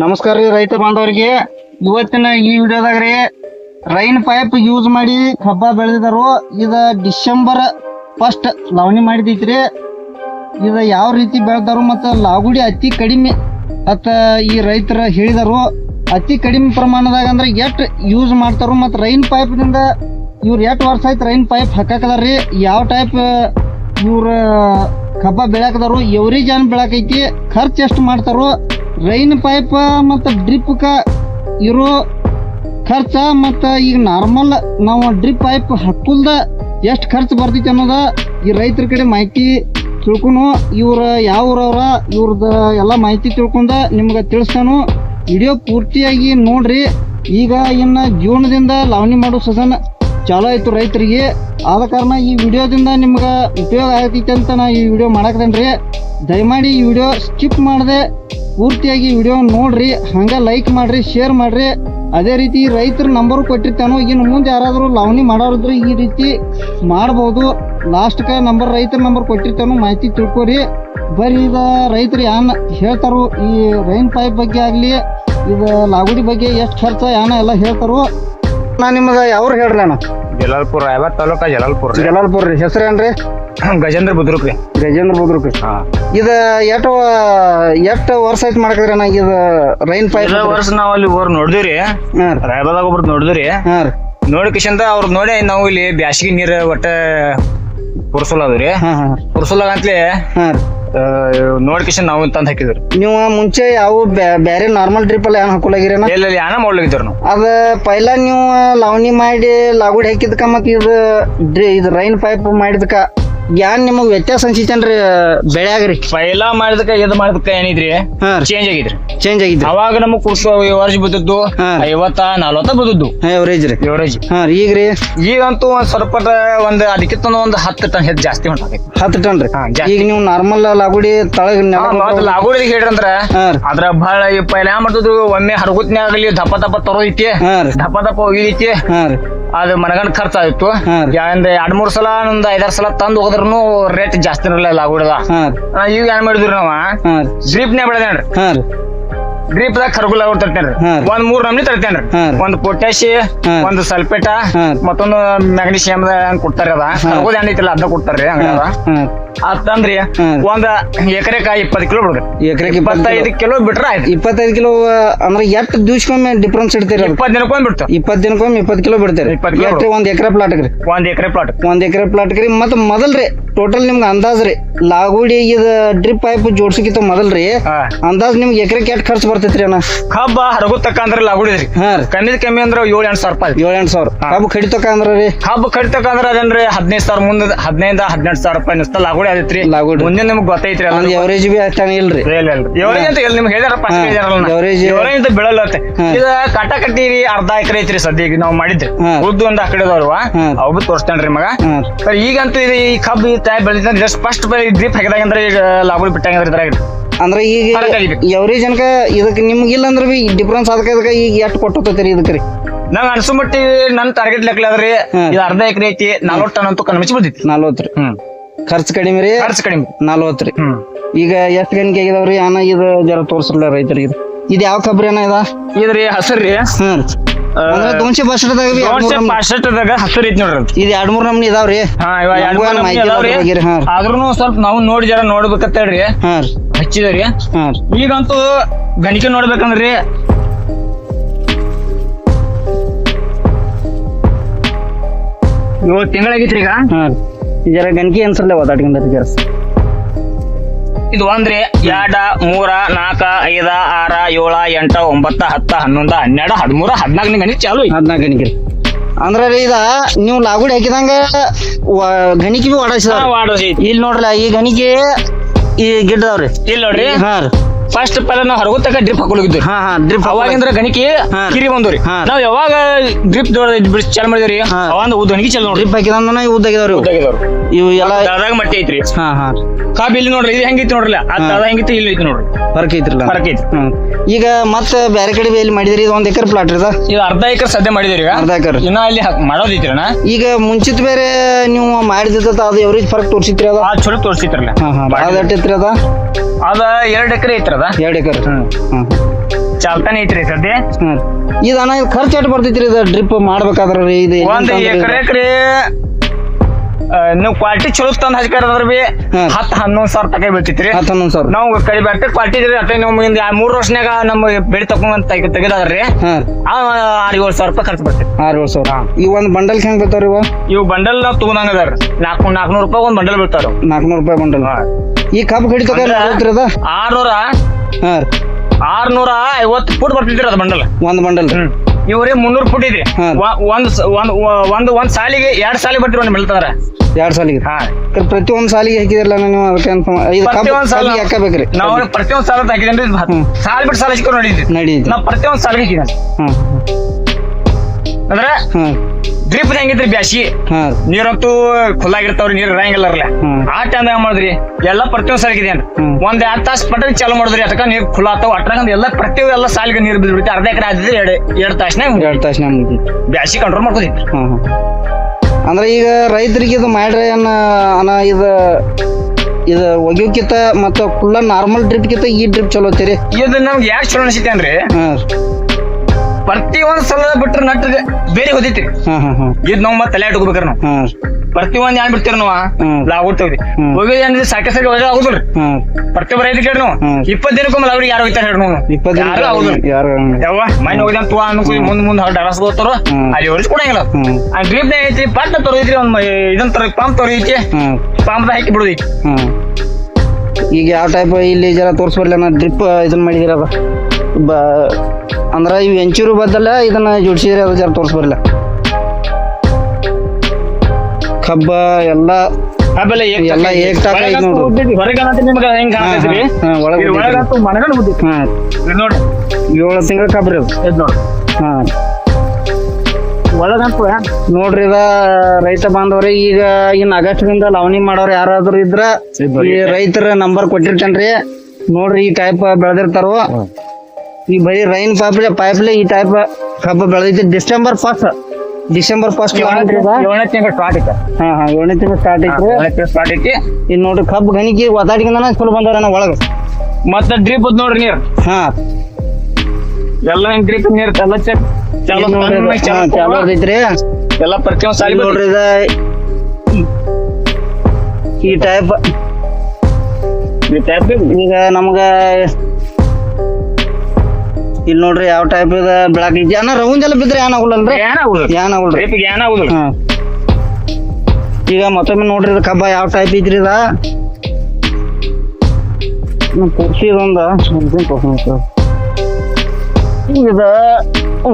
ನಮಸ್ಕಾರ ರೀ ರೈತ ಬಾಂಧವರಿಗೆ. ಇವತ್ತಿನ ಈ ವಿಡಿಯೋದಾಗ ರೀ ರೈನ್ ಪೈಪ್ ಯೂಸ್ ಮಾಡಿ ಕಬ್ಬ ಬೆಳೆದಿದ್ದಾರೋ. ಇದ ಡಿಸೆಂಬರ್ ಫಸ್ಟ್ ಲವಣಿ ಮಾಡಿದೈತ್ರಿ ಇದ ಯಾವ ರೀತಿ ಬೆಳೆದಾರು ಮತ್ತು ಲಾಗುಡಿ ಅತಿ ಕಡಿಮೆ ಅತ್ತ ಈ ರೈತರ ಹೇಳಿದಾರು. ಅತಿ ಕಡಿಮೆ ಪ್ರಮಾಣದಾಗ ಅಂದ್ರೆ ಎಷ್ಟು ಯೂಸ್ ಮಾಡ್ತಾರೋ ಮತ್ತು ರೈನ್ ಪೈಪ್ನಿಂದ ಇವ್ರು ಎಷ್ಟು ವರ್ಷ ಆಯ್ತು ರೈನ್ ಪೈಪ್ ಹಾಕಾಕದಾರ್ರಿ ಯಾವ ಟೈಪ್ ಇವ್ರ ಕಬ್ಬ ಬೆಳಕದಾರು ಎವ್ರಿ ಜಾನ್ ಬೆಳಕೈತಿ ಖರ್ಚು ಎಷ್ಟು ಮಾಡ್ತಾರೋ. ರೈನ್ ಪೈಪ್ ಮತ್ತು ಡ್ರಿಪ್ಕ ಇರೋ ಖರ್ಚ ಮತ್ತು ಈಗ ನಾರ್ಮಲ್ ನಾವು ಡ್ರಿಪ್ ಪೈಪ್ ಹಾಕುಲ್ದ ಎಷ್ಟು ಖರ್ಚು ಬರ್ತೈತಿ ಅನ್ನೋದ ಈ ರೈತರ ಕಡೆ ಮಾಹಿತಿ ತಿಳ್ಕೊನು ಇವ್ರ ಯಾವ ಊರವ್ರ, ಇವ್ರದ ಎಲ್ಲ ಮಾಹಿತಿ ತಿಳ್ಕೊಂಡ ನಿಮ್ಗೆ ತಿಳಿಸ್ತಾನು. ವಿಡಿಯೋ ಪೂರ್ತಿಯಾಗಿ ನೋಡ್ರಿ. ಈಗ ಇನ್ನು ಜೀವನದಿಂದ ಲಾವಣಿ ಮಾಡೋ ಸಸನ್ ಚಾಲು ಆಯಿತು ರೈತರಿಗೆ. ಆದ ಕಾರಣ ಈ ವಿಡಿಯೋದಿಂದ ನಿಮ್ಗೆ ಉಪಯೋಗ ಆಗತೈತೆ ಅಂತ ನಾ ಈ ವಿಡಿಯೋ ಮಾಡಾಕತ್ತೇನ್ರಿ. ದಯಮಾಡಿ ಈ ವಿಡಿಯೋ ಸ್ಕಿಪ್ ಮಾಡದೆ ಪೂರ್ತಿಯಾಗಿ ವಿಡಿಯೋ ನೋಡ್ರಿ ಹಂಗೆ ಲೈಕ್ ಮಾಡ್ರಿ ಶೇರ್ ಮಾಡ್ರಿ. ಅದೇ ರೀತಿ ರೈತರ ನಂಬರ್ ಕೊಟ್ಟಿರ್ತಾನೋ ಈಗಿನ ಮುಂದೆ ಯಾರಾದರೂ ಲಾವಣಿ ಮಾಡೋರಿದ್ರೆ ಈ ರೀತಿ ಮಾಡ್ಬೋದು. ಲಾಸ್ಟ್ಗೆ ನಂಬರ್ ರೈತರ ನಂಬರ್ ಕೊಟ್ಟಿರ್ತಾನೋ ಮಾಹಿತಿ ತಿಳ್ಕೊರಿ. ಬರೀ ಇದು ರೈತರು ಯಾನ್ ಹೇಳ್ತಾರೋ ಈ ರೈನ್ ಪೈಪ್ ಬಗ್ಗೆ ಆಗಲಿ ಇದು ಲಾಗುಡಿ ಬಗ್ಗೆ ಎಷ್ಟು ಖರ್ಚು ಯಾನ ಎಲ್ಲ ಹೇಳ್ತಾರೋ. ನಾನು ನಿಮಗೆ ಯಾವ್ರು ಹೇಳ್ರಿ ಅಣ್ಣ ಜಲಾಲ್ಪುರ ತಾಲೂಕ ಜಲಾಲ್ಪುರ ರೀ? ಜಲಾಲ್ಪುರ್ ರೀ. ಹೆಸರೇನ್ರಿ? ಗಜೇಂದ್ರ ಬುದ್ರುಕ್ ರೀ ಗಜೇಂದ್ರ ಬುದ್ರುಕ್ ಹಾ. ಇದು ಎಷ್ಟು ಎಷ್ಟು ವರ್ಷ ಆಯ್ತು ಮಾಡಕ್ರಿ ಅಣ್ಣ ಇದು ರೈನ್ ಪೈಪ್ ವರ್ಷ ನಾವ್ ಅಲ್ಲಿ ಒಬ್ರು ನೋಡಿದ್ರಿ ಹಾಂ ರೀ. ರಾಯಬಾದಾಗ ಒಬ್ರು ನೋಡಿದ್ರಿ ಹಾಂ ರೀ. ನೋಡಿ ಕಿಶಂತ ಅವ್ರ ನೋಡಿ ನಾವು ಇಲ್ಲಿ ಬ್ಯಾಸಿಗೆ ನೀರ್ ಒಟ್ಟ ಪುರ್ಸಲ್ ಅದ್ರಿ ಹಾಂ ಹಾಂ ಪುರ್ಸಲಾಗ ಅಂತಲೇ ಹಾಂ ರೀ. ನೋಡಿ ಕಿಶನ್ ನಾವು ತಂದ್ ಹಾಕಿದ್ರಿ. ನೀವು ಮುಂಚೆ ಯಾವ ಬೇರೆ ಬ್ಯಾರೆ ನಾರ್ಮಲ್ ಡ್ರಿಪ್ ಅಲ್ಲಿ ಏನು ಇಲ್ಲ ಇಲ್ಲ ಹಣ ಮಾಡ್ಲಿಕ್ಕಿದ್ರು ನಾವು. ಅದ ಪೈಲ ನೀವು ಲಾವಣಿ ಮಾಡಿ ಲಾಗುಡಿ ಹಾಕಿದ್ಕ ಮತ್ತೆ ಇದು ಡ್ರಿ- ಇದು ರೈನ್ ಪೈಪ್ ಮಾಡಿದ್ಕ ಯಾನ್ ನಿಮಗ್ ವ್ಯತ್ಯಾಸ ಅನ್ಸಿತೇನ್ರಿ ಬೆಳ್ಯಾಗ್ರಿ. ಪೈಲಾ ಮಾಡಿದಕ್ಕ ಇದು ಮಾಡಿದಕ್ಕ ಏನಿದ್ರಿ? ಹಾ ರೀ. ಚೇಂಜ್ ಆಗಿದ್ರಿ. ಚೇಂಜ್ ಆಗಿದ್ರಿ. ಅವಾಗ ನಮಗ್ ಕುರ್ಸು ವರ್ಷ ಬಿದ್ದದ್ದು ಹಾ. ಐವತ್ತ ನಲ್ವತ್ತ ಬಿದ್ದದ್ದು ಎವರೇಜ್ ರೀ. ಎವರೇಜ್ ಹಾ ರೀ ಈಗ ರೀ ಈಗಂತೂ ಒಂದ್ ಸ್ವಲ್ಪ ಒಂದ್ ಅದಕ್ಕಿಂತ ಒಂದ್ ಹತ್ತು ಟನ್ ಹೆಚ್ಚು ಜಾಸ್ತಿ ಹೊಂಟಾಕೈತಿ ಹತ್ತು ಟನ್ ರೀ. ಹಾ, ಜಾಸ್ತಿ. ಈಗ ನೀವು ನಾರ್ಮಲ್ ಲಾಗುಡಿ ತಳಗ ಲಾಗೋಡಿ ಹೇಳ್ರಂದ್ರ ಹಾ ರೀ. ಅದ್ರ ಬಹಳ ಈ ಪೈಲ ಏನ್ ಮಾಡ್ತಿದ್ರು ಒಮ್ಮೆ ಹರಗುತ್ನ್ಯಾಗ ಆಗಲಿ ದಪ್ಪ ದಪ್ಪ ತರೋದೈತಿ. ಹಾ ರೀ. ದಪ್ಪ ದಪ್ಪ ಹೋಗಿ ಹಾ ರೀ. ಅದು ಮನಗಂಡ್ ಖರ್ಚಾಗಿತ್ತು ಹಾ ರೀ. ಒಂದ್ ಎರಡ್ ಮೂರ್ ಸಲ ಒಂದ್ ಐದಾರು ಸಲ ತಂದ್ ಹೋದ್ರೂ ರೇಟ್ ಜಾಸ್ತಿ ಇರಲಿಲ್ಲ ರೀ. ಈಗ ಏನ್ ಮಾಡಿದ್ರಿ ನಾವ? ಡ್ರಿಪ್ ಡ್ರೀಪ್ನ್ಯಾಗ ಬೆಳೆದೇನ್ರಿ ಡ್ರಿಪ್ ಡ್ರೀಪ್ದಾಗ ಕರ್ಗುಲ ತರ್ತೇನ್ರಿ. ಒಂದ್ ಮೂರ್ ನಮ್ನಿ ತರ್ತೇನ್ರಿ. ಒಂದ್ ಪೊಟ್ಯಾಶಿ. ಒಂದ್ ಸಲ್ಪೇಟ ಮತ್ತೊಂದು ಮ್ಯಾಗ್ನೀಷಿಯಮ್ ಕೊಡ್ತಾರ ಅದ? ಕರ್ಗೋದ್ ಏನ್ ಐತಿಲ್ಲ ಅದ ಕೊಡ್ತಾರ್ರಿ ಅಂಗಡಿಯಾಗ ಹಾ ಅದ್ ತಂದ್ರಿ ಹಾ. ಒಂದ್ ಎಕರೆಕ ಇಪ್ಪತ್ತು ಕಿಲೋ ಬಿಡ್ರಿ. ಎಕರೆಗೆ ಇಪ್ಪತ್ತೈದು ಕಿಲೋ. ಬಿಟ್ರ ಆಯ್ತು. ಇಪ್ಪತ್ತೈದು ಕಿಲೋ ಅಂದ್ರೆ ಎಷ್ಟು ದಿವ್ಸಕ್ಕೊಮ್ಮೆ ಡಿಫ್ರೆನ್ಸ್ ಇಡ್ತೀರಿ ಇಪ್ಪತ್ತು ಇಪ್ಪತ್ ದಿನಕ್ಕೊಂದ್ ಬಿಡ್ತು. ಇಪ್ಪತ್ತು ದಿನಕ್ಕೊಮ್ಮೆ ಇಪ್ಪತ್ತು ಕಿಲೋ ಬಿಡ್ತೀರಿ? ಇಪ್ಪತ್ತು ಕಿಲೋ ಎಷ್ಟು ಒಂದ್ ಎಕರೆ ಪ್ಲಾಟ್ ರೀ? ಒಂದ್ ಎಕರೆ ಪ್ಲಾಟ್ ಒಂದ್ ಎಕರೆ ಪ್ಲಾಟ್ ರೀ. ಮತ್ತ ಮೊದಲ್ರಿ ಟೋಟಲ್ ನಿಮ್ಗೆ ಅಂದಾಜ್ ರೀ. ಲಾಗುಡಿ ಇದ ಡ್ರಿಪ್ ಪೈಪ್ ಜೋಡ್ಸಕ್ಕಿಂತ ಮೊದಲ್ರಿ ರೀ. ಅಂದಾಜ್ ನಿಮ್ಗೆ ಎಕರೆಗೆ ಎಷ್ಟು ಖರ್ಚು ಬರ್ತೈತ್ರಿ ಅಣ್ಣ. ಕಬ್ಬ ಹರಗುತ್ತಕ್ಕ ಅಂದ್ರ ಲಾಗುಡಿ ಹಾ ರೀ. ಕಮ್ಮಿದ ಕಮ್ಮಿ ಅಂದ್ರೆ ಏಳ್ ಎಂಟು ಸಾವಿರ ರೂಪಾಯಿ ಏಳು ಎಂಟು ಸಾವಿರ. ಕಬ್ಬು ಕಡಿತಕ್ಕ ಅಂದ್ರೆ ರೀ? ಹಬ್ಬ ಕಡಿತಕ್ಕ ಅಂದ್ರೆ ಅದೇನ್ರಿ ಹದಿನೈದು ಸಾವಿರ ಮುಂದೆ ಹದಿನೈದ ಹದಿನೆಂಟು ಸಾವಿರ ರೂಪಾಯಿ ನಿಸ್ತ ಲಾಗುಡಿ ಲಾಗುಡಿ. ಮುಂದೆ ನಿಮ್ಗೆ ಗೊತ್ತೈತ್ರಿ ಅಲ್ಲ ಎವರೇಜ್ ಬಿ ಅಷ್ಟಾನ ಇಲ್ರಿ. ಎವರೇಜ್ ಅಂತ ಎಲ್ಲಿ ನಿಮ್ಗೆ ಹೇಳ್ಯಾರ ಹಾ, ಎವರೇಜ್ ಎವರೇಜ್ ಅಂತ ಬೀಳಲ್ಲತ್ತೆ. ಇದ ಕಟ್ಟ ಕಟ್ಟಿರಿ ಅರ್ಧ ಎಕರೆ ಐತ್ರಿ ಸದ್ಯ ಈಗ ನಾವು ಮಾಡಿದ್ರಿ. ಉದ್ದು ಒಂದ್ ಆಕಡೆದವ್ರು ಅವ್. ತೋರಿಸ್ತೇನ್ರಿ ಮಗ. ಸರ್ ಈಗಂತೂ ಇದು ಈ ಕಬ್ಬು ಈ ತಾಯಿ ಬೆಳಿತಂದ್ರೆ ಜಸ್ಟ್ ಫಸ್ಟ್ ಡ್ರಿಪ್ ಹಾಕಿದಾಗಂದ್ರೆ ಈಗ ಲಾಭ ಬಿಟ್ಟಂಗಂದ್ರೆ ಇದ್ರಾಗ ಅಂದ್ರೆ ಈಗ. ಎವರೇಜ್ ಅನ್ಕ ಇದಕ್ಕೆ ನಿಮ್ಗಿಲ್ಲ ಅಂದ್ರೆ ಬಿ ಡಿಫ್ರೆನ್ಸ್ ಅದಕ್ಕೆ ಈಗ ಎಷ್ಟು ಕೊಟ್ಟೋತೈತಿ ಇದಕ್ಕೆ ರೀ ನಂಗೆ ಅನ್ಸು ಮಟ್ಟಿ ನನ್ ಟಾರ್ಗೆಟ್ ಲೆಕ್ಕ ಅದ್ರಿ. ಹಾ. ಇದು ಅರ್ಧ ಎಕರೆ ಐತಿ ನಲ್ವತ್ತು ಟನ್ ಅಂತೂ ಕನ್ಮಿಸಿ ಬಿಡ್ತಿತ್ತು ನಲ್ವತ್ತು ರೀ. ಹ್ಮ್. ಖರ್ಚು ಕಡಿಮೆ ರೀ? ಖರ್ಚು ಕಡಿಮೆ. ನಲ್ವತ್ತು ರೀ. ಹ್ಮ್. ಈಗ ಎಷ್ಟು ಗಂಟೆ ಆಗಿದಾವ್ರಿ ಅನ್ನ ಇದು ಜರ ತೋರ್ಸಲ್ಲ ರೈತರಿಗೆ. ಇದು ಯಾವ ಕಬ್ರಿ ಅನ್ನ ಇದ? ಇದ್ರಿ ಹಸರ್ರಿ ಹ್ಮ್ ಅಂದ್ರೆ ದೋನ್ಶೆ ಬಸ್ಟದಾಗ ಬಿ ಎರಡ್ ಮೂರ್ ನಮ್ನಿ- ಪಾಸ್ಟದಾಗ ಹಸರ್ ಐತಿ ನೋಡ್ರಿ ಇದು ಎರಡ್ ಮೂರ್ ನಮ್ನಿ ಇದಾವ್ರಿ ಹಾ ಇವ ಎರಡ್ ನಮ್ಗೂ ಮೂರ್ ಏನ್ ನಮೂನಿ ಮಾಹಿತಿ ಅದಾವ್ರಿ ಅದ್ರ ಬಗ್ಗೆ ರೀ, ಹಾ ರೀ. ಆದ್ರೂನು ಸ್ವಲ್ಪ ನಾವು ನೋಡಿ ಜರ ನೋಡ್ಬೇಕಂತ ಹೇಳ್ರಿ ಹಾ ರೀ. ಹಚ್ಚಿದರಿ ಹಾ ರೀ. ಈಗಂತೂ ಗಣಿಕೆ ನೋಡ್ಬೇಕಂದ್ರಿ. ಏಳು ತಿಂಗಳಾಗಿತ್ರಿ ಈಗ? ಹಾ ರೀ. ಜರ ಗಣಿಕೆ ಅನ್ಸಲ್ಲ ಓದಾಡ್ಕೊಂಡ್ ಗರ್ಸ್. ಇದು ಅಂದ್ರೆ ಎರಡ ಮೂರ ನಾಲ್ಕ ಐದ ಆರ ಏಳ ಎಂಟ ಒಂಬತ್ತ ಹತ್ತ ಹನ್ನೊಂದ ಹನ್ನೆರಡು ಹದಿಮೂರ ಹದಿನಾಲ್ಕನೇ ಗಣಿತ ಚಾಲು ಹದಿನಾಲ್ಕು ಗಣಿಕೆ ರೀ ಅಂದ್ರ ರೀ ಇದ ನೀವು ಲಾಗುಡಿ ಹಾಕಿದಂಗ ವ- ಗಣಿಕೆ ಬಿ ಓಡಾಡ್ಸಿದ ಹಾ, ಇಲ್ಲಿ ನೋಡ್ರಿ ಈ ಗಣಿಕೆ ಈ ಗಿಡ್ದವ್ರಿ ಇಲ್ಲಿ ನೋಡ್ರಿ? ಹಾ ರೀ. ಫಸ್ಟ್ ಪೆಲ್ಲ ನಾವು ತಕ ಡ್ರಿಪ್ ಹಾಕೊಳಗಿದ್ವಿ ಹಾ ಹಾ ಡ್ರಿಪ್ ಅವಾಗಿಂದ್ರ ಗಣಿಕೆ ಹಾ. ಕಿರಿ ಬಂದ್ರಿ ಹಾ. ನಾವ್ ಯಾವಾಗ ಡ್ರಿಪ್ ಬಿಡಿಸ್ ಚಾಲು ಮಾಡಿದ್ರಿ ಹಾ. ಅವಂದ ಉದ್ದ ಗಣಿಕೆ ಚಾಲು ನೋಡ್ರಿ. ಡ್ರಿಪ್ ಹಾಕಿದಂದನ ಇವು ಉದ್ದಾಗಿದಾವ್ರಿ ಇವು. ಇವು ಎಲ್ಲ ದಾದಾಗ ಮಟ್ಟಿ ಐತ್ರಿ. ಹಾ ಹಾ. ರೀ ಕಾಬಿ ಇಲ್ಲಿ ನೋಡ್ರಿ ಇದು ಹೆಂಗೈತಿ ನೋಡ್ರಲ್ಲ ಅದ್ ಹಾ. ಅದ ಹೆಂಗೈತಿ ಇಲ್ಲಿ ಐತಿ ನೋಡ್ರಿ. ಫರಕ್ ಐತ್ರಿಲ್ಲ ಫರಕ್ ಐತಿ ಹ್ಮ್. ಈಗ ಮತ್ತೆ ಬೇರೆ ಕಡೆ ಎಲ್ಲಿ ಮಾಡಿದ್ರಿ ಇದು ಒಂದ್ ಎಕರೆ ಪ್ಲಾಟ್ ಇದ? ಇದು ಅರ್ಧ ಎಕರೆ ಸದ್ಯ ಮಾಡಿದಿರಿ ಅರ್ಧ ಎಕರೆ. ಇನ್ನ ಅಲ್ಲಿ ಹಾಕ್- ಮಾಡೋದೈತಿ ಈಗ ಮುಂಚಿತ ಬೇರೆ ನೀವು ಮಾಡಿದ ಅದು ಎವ್ರೇಜ್ ಫರ್ಕ್ ತೋರಿಸಿತ್ರಿ ಅದ? ಆ ಚಲೋ ತೋರಿಸಿತ್ರಲ್ಲ ಹಾ ಹಾ. ಭಾಳ ದಟ್ಟಿತ್ರಿ ಅದ? ಅದ ಎರಡ್ ಎಕರೆ ಐತ್ರ ಅದ? ಎರಡ್ ಎಕರೆ. ಹ್ಮ್. ಹ್ಮ್ ಚಾಲ್ತಾನೆ ಐತ್ರಿ ಸದ್ಯ? ಹಾಂ ಇದು ಅಣ್ಣ ಇದು ಖರ್ಚು ಎಷ್ಟು ಬರ್ತೈತ್ರಿ ಇದು ಡ್ರಿಪ್ ಮಾಡ್ಬೇಕಾದ್ರೆ ರೀ ಇದು ಎಕರೆ ಒಂದ್ ಎಕರೆ ಇದು? ನೀವು ಕ್ವಾಲಿಟಿ ಚಲೋ ತಂದ್ ಹಚ್ಕಾರ ಬಿ ಹತ್ ಹತ್ತು ಹನ್ನೊಂದ್ ಸಾವಿರ ತಕ ಬೀಳ್ತೈತ್ರಿ. ಹತ್ತು ಹನ್ನೊಂದು ಸಾವಿರ. ನಾವು ಕಡಿಬಾರ್ದು ಕ್ವಾಲಿಟಿ ಇದ್ರಿ ಅಟ್ಟ ನಮ್ಗೆ ಮೂರ್ ವರ್ಷನ್ಯಾಗ ನಮ್ಮ ಬೆಳಿ ತಕೊಂಡ್ ತೆಗಿ ತೆಗೆದಾರ್ರಿ ಹಾಂ. ಆರು ಏಳು ಸಾವಿರ ರೂಪಾಯಿ ಖರ್ಚು ಬರ್ತೈತಿ ಆರು ಏಳು ಸಾವಿರ ಈ ಒಂದು ಬಂಡಲ್ ಹೆಂಗ್ ಬರ್ತಾವ್ರಿ ಇವ? ಇವು ಬಂಡಲ್ ನಾವು ತಗೊಂಡಂಗ ಅದಾರ ನಾಲ್ಕು ನಾಲ್ಕುನೂರು ರೂಪಾಯಿ ಒಂದ್ ಬಂಡಲ್ ಬೀಳ್ತಾರ ನಾಲ್ಕುನೂರು ರೂಪಾಯಿ ಬಂಡಲ್ ಈ ಕಬ್ಬು ಕಡಿತಕ ತಗೊಂಡ್ರಿ ಆರ್ನೂರ ಆರ್ನೂರ ಐವತ್ತು ಫುಟ್ ಬರ್ತಿದ್ರಿ ಅದ ಬಂಡಲ್ ಒಂದು ಬಂಡಲ್ ಇವ್ರಿ ಮುನ್ನೂರು ಫುಟ್ ಇದ್ರಿ. ಹಾ. ಒಂದ್ ಸ- ಒಂದ್ ಒಂದ್ ಒಂದ್ ಸಾಲಿಗೆ ಎರಡ್ ಸಾಲಿ ಬರ್ತೀರಿ ಒಂದ್ ಮಿಳ್ತಾರ ಎರಡು ಸಾಲಿಗೆ? ಹಾ. ಪ್ರತಿ ಒಂದು ಸಾಲಿಗೆ ಹಾಕಿದಿರಲ್ಲ ನೀವು ಅದಕ್ಕೆ ಅಂತ ಇದು ಪ್ರತಿಯೊಂದ್ ಸಾಲ ಕಬ್ಬಿಗೆ ಹಾಕಬೇಕ್ರಿ. ನಾವು ಪ್ರತಿಯೊಂದ್ ಸಾಲ ಹಾಕಿದ್ರಿ ಹ್ಮ್. ಸಾಲ ಬಿಟ್ಟು ಸಾಲ ಹಚ್ಕೊಂಡು ನೋಡಿದ್ರಿ ನಡೀತಿ ನಾವ್ ಪ್ರತಿಯೊಂದ್ ಸಾಲಿಗೆ ಹಾಕಿದ್ರಿ ಹಾಂ ಅಂದ್ರೆ ಹಾಂ ಡ್ರಿಪ್ ಹೆಂಗಿದ್ರಿ ಬ್ಯಾಸಿ ಹಾಂ. ನೀರಂತೂ ಖುಲ್ಲಾಗಿರ್ತಾವ್ರಿ ನೀರ್ ಇರಂಗಿಲ್ಲ ಹ್ಮ್. ಆ ಟೈಮ್ ಏನ್ ಮಾಡಿದ್ರಿ ಎಲ್ಲಾ ಪ್ರತಿಯೊಂದ್ ಸಾಲಿಗಿದೆ ಹ್ಮ್. ಒಂದ್ ಎರಡ್ ತಾಸ್ ಪಟ್ಟ ಚಾಲು ಮಾಡಿದ್ರಿ ಅದಕ್ಕ ನೀರ್ ಖುಲ್ಲಾ ಆತಾವ ಅಟ್ರಾಗ ಎಲ್ಲ ಪ್ರತಿ ಎಲ್ಲ ಸಾಲಿಗೆ ನೀರ್ ಬಿದ್ಬಿಡ್ತಿ ಅರ್ಧ ಎಕರೆ ಆದ್ರೆ ಎರಡ್ ಎರಡ್ ತಾಸ್ನಾಗ ಎರಡು ತಾಸಿನ ಮುಗಿತು ಬ್ಯಾಸಿ ಕಂಟ್ರೋಲ್ ಮಾಡ್ಕೋದಿತ್ತು ಹಾಂ ಹಾಂ. ಅಂದ್ರೆ ಈಗ ರೈತರಿಗೆ ಇದು ಮಾಡ್ರಿ ಅನ್ನ ಅನ್ನ ಇದು ಇದು ಒಗ್ಯೋಕ್ಕಿಂತ ಮತ್ತು ಕುಲ್ಲ ನಾರ್ಮಲ್ ಡ್ರಿಪ್ಗಿಂತ ಈ ಡ್ರಿಪ್ ಚಲೋ ರೀ ಇದು ನಮ್ಗೆ ಯಾಕೆ ಚಲೋ ಅನಿಸುತ್ತೆ ಅಂದ್ರೆ ಹಾಂ. ಪ್ರತಿ ಒಂದ್ ಸಲ ಬಿಟ್ರೆ ನಟ್ರಿಗೆ ಬೇರೆ ಹೊದಿತಿ ಇದ್ ನಾವ್ ಮತ್ತೆ ತಲೆ ಇಟ್ಕೋಬೇಕ್ರಿ ನಾವು. ಪ್ರತಿ ಒಂದ್ ಏನ್ ಬಿಡ್ತೀರ ನಾವು? ಹ್ಮ್. ಲಾಗ್ ಹೋಗ್ತೇವ್ರಿ ಹ್ಮ್. ಹೋಗಿ ಏನ್ರಿ ಸಾಕೆ ಸಾಕೆ ಹೋಗಿ ಆಗುದಿಲ್ರಿ. ಹಾಂ ಪ್ರತಿ ಒಬ್ಬ ರೈತ ಕೇಳಿ ನಾವು. ಹ್ಮ್. ಇಪ್ಪತ್ತು ದಿನಕ್ಕೊಮ್ಮೆ ಅವ್ರಿಗೆ ಯಾರು ಹೋಗ್ತಾರೆ ಹೇಳಿ ನಾವು. ಇಪ್ಪತ್ತು ಯಾರು ಆಗುದಿಲ್ಲ ಯಾರು ಯಾವ ಮನೆ ಹೋಗಿದ ತೂ ಅನ್ಕೋ ಮುಂದ್ ಮುಂದ್ ಡರಸ್ ಹೋಗ್ತಾರ ಹ್ಮ್. ಅಲ್ಲಿ ಹೊಡಿಸ್ ಕೊಡಂಗಿಲ್ಲ ಹ್ಞೂ ಆ ಡ್ರಿಪ್ ಐತಿ ಪಟ್ಟ ತೊರೈತ್ರಿ ಒಂದ್ ಮ- ಇದನ್ ತರ ಪಂಪ್ ತೊರೈತಿ ಪಾಂಪ್ ಪಂಪ್ ಹಾಕಿ ಬಿಡುದಿ ಹ್ಮ್. ಈಗ ಯಾವ ಟೈಪ್ ಇಲ್ಲಿ ಜರ ತೋರಿಸ್ಬರ್ಲಿ ನಾ ಡ್ರಿಪ್ ಇದನ್ ಮಾಡಿದಿರಲ್ಲ ಬ ಅಂದ್ರೆ ಇವು ಎಂಚೂರು ಬದಲ ಇದನ್ನ ಜೋಡಿಸಿದ್ರೆ ಅದು ಜರ ತೋರಿಸ್ಬರ್ಲ ಕಬ್ಬ ಎಲ್ಲ ಆಮೇಲೆ ಎಲ್ಲ ಏಕ್ ಟಾಕ್ ಐತ್ ನೋಡ್ರಿ. ಹೊರಗಂತ ನಿಮ್ಗೆ ಹೆಂಗ್ ಕಾಣ್ತೈತ್ರಿ ಹಾ, ಹಾ, ಒಳಗ್ ಇದು ಬಿದ್ದೈತಿ. ಒಳಗಂತೂ ಮನಗಂಡ್ ಬಿದ್ದೈತಿ ಹಾಂ. ಇದು ನೋಡ್ರಿ ಏಳು ತಿಂಗಳ ಕಬ್ರಿ ಅದು. ಇದು ನೋಡ್ರಿ ಹಾಂ. ಒಳಗಂತೂ ನೋಡ್ರಿ ಇದ ರೈತ ಬಾಂಧವ್ರಿ ಈಗ ಇನ್ ಆಗಸ್ಟ್ ದಿಂದ ಲವಣಿ ಮಾಡೋರು ಯಾರಾದ್ರೂ ಇದ್ರ ಈ ರೈತರ ನಂಬರ್ ಕೊಟ್ಟಿರ್ತೇನ್ರಿ. ನೋಡ್ರಿ ಈ ಟೈಪ್ ಬೆಳೆದಿರ್ತಾರೋ. ಈ ಬರೀ ರೈನ್ ಪೈಪ್ ಪೈಪ್ಲೆ ಈ ಟೈಪ್ ಕಬ್ಬು ಬೆಳೆದೈತಿ. ಡಿಸೆಂಬರ್ ಫಸ್ಟ್ ಡಿಸೆಂಬರ್ ಫಸ್ಟ್ ಏಳನೇ ತಿಂಗಳ ಸ್ಟಾರ್ಟ್ ಐತೆ. ಹಾ ಹಾ ಏಳನೇ ತಿಂಗಳು ಸ್ಟಾರ್ಟ್ ಐತೆ ಸ್ಟಾರ್ಟ್ ಐತಿ. ಇನ್ ನೋಡ್ರಿ ಕಬ್ಬು ಗಣಿಗೆ ಒದಾಡಿಗಿಂದನ ಚಲೋ ಬಂದವ್ರ ಒಳಗ. ಮತ್ತೆ ಡ್ರಿಪ್ ನೋಡ್ರಿ ನೀರ್. ಹಾ. ಎಲ್ಲ ಡ್ರಿಪ್ ನೀರ್? ಎಲ್ಲ ಚೆಕ್ ಚಲೋ ನೋಡ್ರಿ ಚಾಲು ಐತ್ರಿ ಎಲ್ಲ ಪ್ರತಿಯೊಂದು ಸಾಲಿ ನೋಡ್ರಿ ಇದ ಈ ಟೈಪ್ ಈಗ ನಮ್ಗ ಇಲ್ಲಿ ನೋಡ್ರಿ ಯಾವ ಟೈಪ್ ಇದೆ ಬ್ಲಾಕ್ ಏನ ರೌಂಡ್ ಎಲ್ಲ ಬಿದ್ರೆ ಏನಾಗುಲ್ಲಲ್ರಿ ಏನಾಗುದು ಏನಾಗುಲ್ರಿ ಡ್ರಿಪ್ ಏನಾಗುದಿಲ್ಲ ಹಾ ಈಗ ಮತ್ತೊಮ್ಮೆ ನೋಡ್ರಿ ಇದು ಕಬ್ಬ ಯಾವ ಟೈಪ್ ಇದ್ರಿ ಇದ? ಕುರ್ಸಿ ಇದೊಂದ ಇದ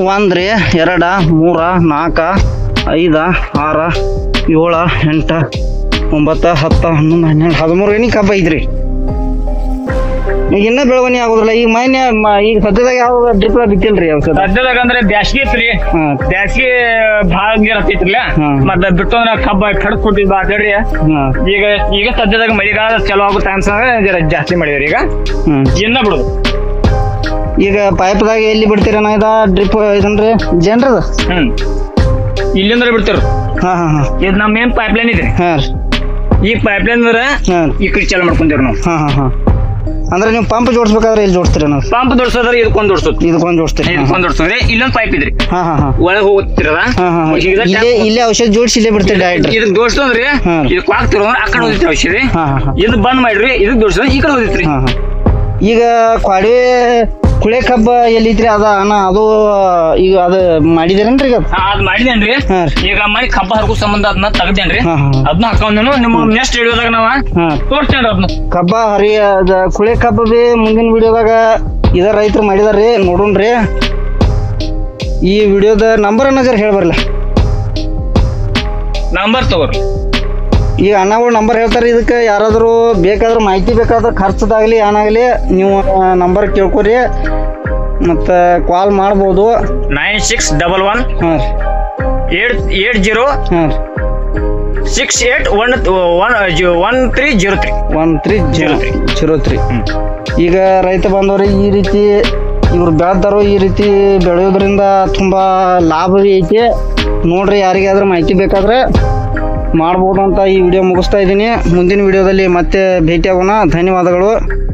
ಒಂದ್ರಿ ಎರಡ ಮೂರ ನಾಲ್ಕ ಐದ ಆರ ಏಳ ಎಂಟ ಒಂಬತ್ತ ಹತ್ತ ಹನ್ನೊಂದು ಹನ್ನೆರಡು ಹದಿಮೂರು ಏನಿ ಕಬ್ಬ ಐತ್ರಿ. ಇನ್ನ ಬೆಳವಣಿಗೆ ಆಗೋದಿಲ್ಲ. ಈಗ ಮೈನ್ಯ ಈಗ ಸದ್ಯದಾಗ ಯಾವ ಡ್ರಿಪ್ ಬಿತ್ತಿಲ್ರಿ ಸದ ಸದ್ಯದಾಗ ಅಂದ್ರೆ ಬ್ಯಾಸ್ಗಿ ಐತ್ರಿ. ಹಾ. ಬ್ಯಾಸ್ಗಿ ಭಾಳ ನೀರ್ ಹತ್ತಿತ್ರಿ ಹ್ಮ್. ಮತ್ತೆ ಬಿಟ್ಟು ಅಂದ್ರೆ ಕಬ್ಬ ಕಡ್ದ್ ಕೊಟ್ಟಿದ್ ಹಾಂ. ಈಗ ಈಗ ಸದ್ಯದಾಗ ಮಳೆಗಾಲ ಚಲೋ ಆಗೋ ಟೈಮ್ಸ್ ಜರ ಜಾಸ್ತಿ ಮಾಡಿದ್ರಿ ಈಗ. ಹ್ಞೂ ಇನ್ನ ಬಿಡುದು. ಈಗ ಪೈಪ್ದಾಗ ಎಲ್ಲಿ ಬಿಡ್ತೀರಣ್ಣ ಇದ ಡ್ರಿಪ್ ಇದನ್ರಿ? ಜನ್ರದ? ಹ್ಮ್. ಇಲ್ಲಿಂದ ಬಿಡ್ತಾರ. ಹಾ ಹಾ ಹಾ. ಇದು ನಮ್ಮ ಏನ್ ಪೈಪ್ ಲೈನ್ ಇದೆ. ಹಾ ರೀ. ಈ ಪೈಪ್ ಲೈನ್ ಅಂದ್ರೆ ಹಾ. ಈ ಕಡೆ ಚಾಲು ಮಾಡ್ಕೊಂತೀವಿ ನಾವು. ಹಾ ಹಾ ಹಾ. ಅಂದ್ರೆ ನೀವು ಪಂಪ್ ಜೋಡಿಸ್ಬೇಕಾದ್ರೆ ಇಲ್ಲಿ ಜೋಡಿಸ್ತೀರ ನಾವು ಪಂಪ್ ದೊಡ್ಸೋದ್ರ ಇದಕ್ಕೊಂದ್ ದೊಡ್ಸೋದು ಇದಕ್ಕೊಂದು ಜೋಡಿಸ್ತೀರಿ. ಇದಕ್ಕೊಂದ್ ದೊಡ್ಸೋದ್ರಿ ಇಲ್ಲೊಂದ್ ಪೈಪ್ ಇದ್ರಿ. ಹಾ ಹಾ ಹಾ. ಒಳಗೆ ಹೋಗ್ತಿರದ ಹಾ ಹಾ ಇಲ್ಲೇ ಇಲ್ಲೇ ಔಷಧ ಜೋಡಿಸಿ ಇಲ್ಲೇ ಬಿಡ್ತೀರಿ ಡೈರೆಕ್ಟ್ ಇದಕ್ಕೆ ದೋಡ್ಸೋದ್ರಿ ಹಾ. ಇದಕ್ ಹಾಕ್ತಿರೋ ಆ ಕಡೆ ಹೋದಿತ್ರಿ ಔಷಧಿ. ಹಾ ಹಾ ಹಾ. ಇದು ಬಂದ್ ಮಾಡ್ರಿ ಇದಕ್ಕೆ ದೋಡ್ಸೋದ್ ಈ ಕಡೆ ಹೋದಿತ್ರಿ ಹಾ ಹಾ. ಈಗ ಕ್ವಾಡಿ ಕುಳೆ ಕಬ್ಬ ಎಲ್ಲಿದ್ರಿ ಅದ? ಅಣ್ಣ ಅದು ಈಗ ಅದು ಮಾಡಿದಿರೇನ್ರಿ ಈಗ ಅದ್? ಮಾಡಿದೇನ್ರಿ. ಹಾ ರೀ. ಈಗ ಮನೆ ಕಬ್ಬ ಹರಕು ಸಂಬಂಧ ಅದನ್ನ ತೆಗ್ದೇನ್ರಿ. ಹಾ ಹಾ ಅದನ್ನ ಹಾಕೊಂಡೇನು ನಿಮ್ಮ ನೆಕ್ಸ್ಟ್ ವಿಡಿಯೋದಾಗ ನಾವ ಹಾ. ತೋರಿಸ್ತೇನ್ರಿ ಅದನ್ನ. ಕಬ್ಬ ಹರಿ ಅದ ಕುಳೆ ಕಬ್ಬ ಬಿ ಮುಂದಿನ ವಿಡಿಯೋದಾಗ ಇದ ರೈತರು ಮಾಡಿದಾರ್ರಿ ನೋಡೋಣ್ರಿ. ಈ ವಿಡಿಯೋದ ನಂಬರ್ ಅನ್ನ ಜರ ಹೇಳ್ಬರ್ಲ? ನಂಬರ್ ತಗೋರಿ. ಈಗ ಅಣ್ಣಗಳು ನಂಬರ್ ಹೇಳ್ತಾರೆ ಇದಕ್ಕೆ ಯಾರಾದರೂ ಬೇಕಾದ್ರೆ ಮಾಹಿತಿ ಬೇಕಾದ್ರೆ ಖರ್ಚದಾಗಲಿ ಏನಾಗಲಿ ನೀವು ನಂಬರ್ ಕೇಳ್ಕೊರಿ. ಮತ್ತು ಕಾಲ್ ಮಾಡ್ಬೋದು. ನೈನ್ ಸಿಕ್ಸ್ ಡಬಲ್ ಒನ್ ಹಾಂ ಏಟ್ ಏಟ್ ಜೀರೋ ಹಾಂ six eight one one one three zero three one three zero three zero three ಈಗ ರೈತ ಬಂದವರು ಈ ರೀತಿ ಇವ್ರು ಬೆಳೆದಾರೋ ಈ ರೀತಿ ಬೆಳೆಯೋದ್ರಿಂದ ತುಂಬ ಲಾಭ ಐತಿ. ನೋಡ್ರಿ ಯಾರಿಗಾದ್ರೂ ಮಾಹಿತಿ ಬೇಕಾದ್ರೆ ಮಾಡ್ಬೋದು ಅಂತ ಈ ವಿಡಿಯೋ ಮುಗಿಸ್ತಾ ಇದ್ದೀನಿ. ಮುಂದಿನ ವಿಡಿಯೋದಲ್ಲಿ ಮತ್ತೆ ಭೇಟಿಯಾಗೋಣ. ಧನ್ಯವಾದಗಳು.